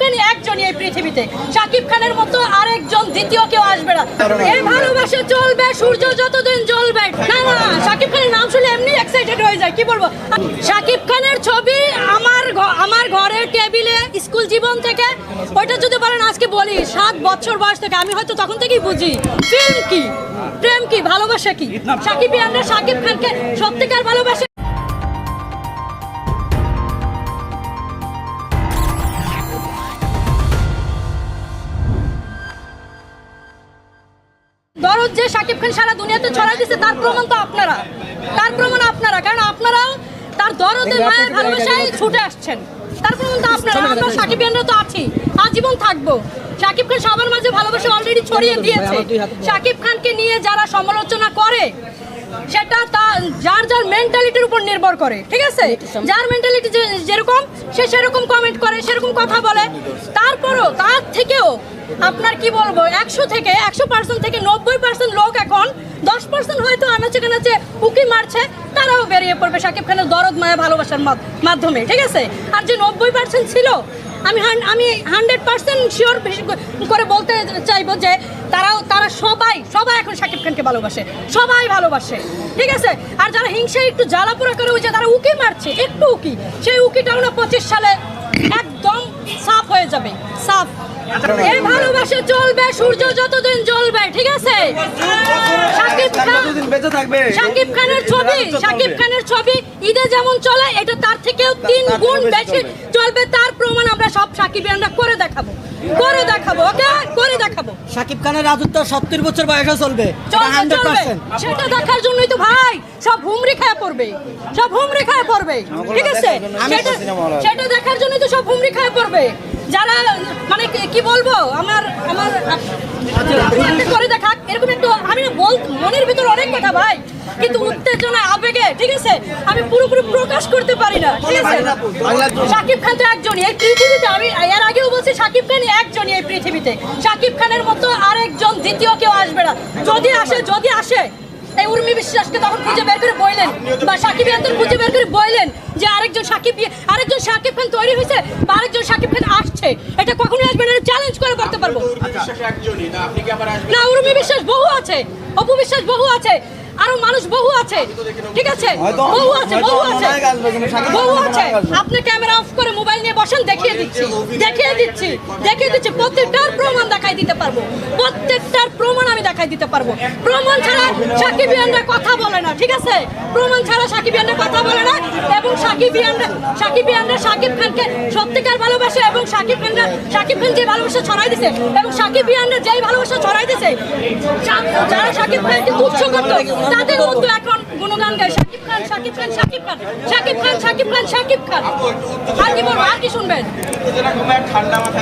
খান একজনই এই পৃথিবীতে। শাকিব খানের মতো আরেকজন দ্বিতীয় কেউ আসবে না। এই ভালোবাসা চলবে সূর্য যতদিন জ্বলবে। না না শাকিব খানের নাম শুনলে এমনি এক্সাইটেড হয়ে যায় কি বলব? শাকিব খানের ছবি আমার আমার ঘরের টেবিলে স্কুল জীবন থেকে। ওইটা যদি বলেন আজকে বলি সাত বছর বয়স থেকে। আমি হয়তো তখন থেকেই বুঝি। ফিল্ম কি? প্রেম কি? ভালোবাসা কি? ইয়ানরা শাকিব খানকে সত্যিকার ভালোবাসে যে সাকিব খান সারা দুনিয়াতে ছড়াই দিচ্ছে তার প্রমাণ তো আপনারা। তার প্রমাণ আপনারা কারণ আপনারাও তার দরদে মায়ের ভালোবাসায় ছুটে আসছেন। তার প্রমাণ তো আপনারা আমরা শাকিব খানরা তো আছি আজীবন থাকব। সাকিব খান সবার মাঝে ভালোবাসা অলরেডি ছড়িয়ে দিয়েছে। সাকিব খানকে নিয়ে যারা সমালোচনা করে সেটা তা যার যার মেন্টালিটির উপর নির্ভর করে ঠিক আছে? যার মেন্টালিটি যেরকম সে সেরকম কমেন্ট করে সেরকম কথা বলে। তারপরও তার থেকেও আপনার কি বলব একশো থেকে একশো পার্সেন্ট থেকে নব্বই পার্সেন্ট লোক এখন দশ পার্সেন্ট হয়তো আনাচে কানাচে উকি মারছে তারাও বেরিয়ে পড়বে শাকিব খানের দরদ মায়া ভালোবাসার মাধ- মাধ্যমে ঠিক আছে? আর যে নব্বই পার্সেন্ট ছিল আমি আমি হান্ড্রেড পার্সেন্ট শিওর করে বলতে চাইব যে তারাও তারা সবাই সবাই এখন শাকিব খানকে ভালোবাসে। সবাই ভালোবাসে। ঠিক আছে? আর যারা হিংসা একটু জ্বালাপোড়া করে যে তারা উকি মারছে একটু উকি। সেই উকিটাও না পঁচিশ সালে একদম সাফ হয়ে যাবে সাফ। এই ভালোবাসা চলবে সূর্য যতদিন জ্বলবে ঠিক আছে? বেঁচে থাকবে। শাকিব খানের ছবি শাকিব খানের ছবি ঈদে যেমন চলে এটা তার থেকেও তিন গুণ বেশি চলবে। তার প্রমাণ আমরা সব সাকিবিয়ানরা করে দেখাবো। করে দেখাবো ওকে? করে দেখাবো। শাকিব খানের রাজত্ব সত্তর বছর বয়সে চলবে। সেটা দেখার জন্যই তো ভাই সব হুমরি খায় পড়বে। সব হুমরি খায় পড়বে। ঠিক আছে? সেটা আছে। সেটা দেখার জন্যই তো সব হুমরি খায় পড়বে। যারা মানে কি- বলব? আমার আমার করে দেখাক এরকম একটু আমি বল মনের ভিতর অনেক কথা ভাই কিন্তু উত্তেজনা আবেগে ঠিক আছে? আমি পুরোপুরি প্রকাশ করতে পারি না ঠিক আছে? শাকিব খান তো একজনই এই পৃথিবীতে আমি এর আগেও বলছি শাকিব খান একজনই এই পৃথিবীতে। শাকিব খানের মতো আরেকজন দ্বিতীয় কেউ আসবে না। যদি আসে যদি আসে এই উর্মি বিশ্বাসকে তখন খুঁজে বের করে বললেন বা সাকিব খুঁজে বের করে বললেন যে আরেকজন সাকিব আরেকজন সাকিব খান তৈরি হয়েছে বা আরেকজন সাকিব খান আসছে। এটা কখনো আসবে না চ্যালেঞ্জ করে বলতে পারব। না উর্মি বিশ্বাস বহু আছে। অপু বিশ্বাস বহু আছে। আরও মানুষ বহু আছে। ঠিক আছে? বহু আছে বহু আছে। বহু আছে। আপনি ক্যামেরা অফ করে মোবাইল নিয়ে বসেন দেখিয়ে দিচ্ছি। দেখিয়ে দিচ্ছি। দেখিয়ে দিচ্ছি। প্রত্যেকটার প্রমাণ দেখাই দিতে দিতে পারব। প্রমাণ ছাড়া সাকিব ইয়ানরা কথা বলে না ঠিক আছে? প্রমাণ ছাড়া সাকিব ইয়ানরা কথা বলে না এবং সাকিব ইয়ানরা সাকিব ইয়ানরা সাকিব খানকে সত্যিকার ভালোবাসে এবং সাকিব খানরা সাকিব খান যে ভালোবাসা ছড়াই দিছে এবং সাকিব ইয়ানরা যেই ভালোবাসা ছড়াই দিছে যারা সাকিব খানকে তুচ্ছ করতো তাদের মধ্যে এখন গুণগান গায় সাকিব খান সাকিব খান সাকিব খান সাকিব খান সাকিব খান সাকিব খান। আর কি বলব আর কি শুনবেন?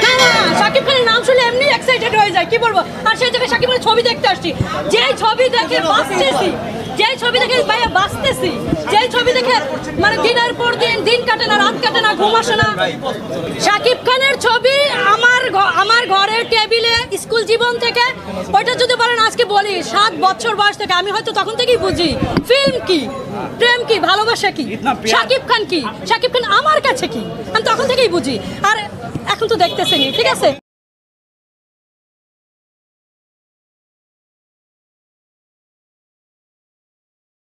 না সাকিব খানের নাম হয়ে যায় কি বলব? আর সেই জায়গায় সাকিব খানের ছবি দেখতে আসছি। যেই ছবি দেখে বাঁচতেছি যেই ছবি দেখে ভাইয়া বাঁচতেছি যেই ছবি দেখে মানে দিনের পর দিন দিন কাটে না রাত কাটে না ঘুম আসে না। সাকিব খানের ছবি আমার আমার ঘরের টেবিলে স্কুল জীবন থেকে ওইটা যদি বলেন আজকে বলি সাত বছর বয়স থেকে আমি হয়তো তখন থেকেই বুঝি ফিল্ম কি? প্রেম কি? ভালোবাসা কি? সাকিব খান কি? সাকিব খান আমার কাছে কি? আমি তখন থেকেই বুঝি। আর এখন তো দেখতেছেনি ঠিক আছে?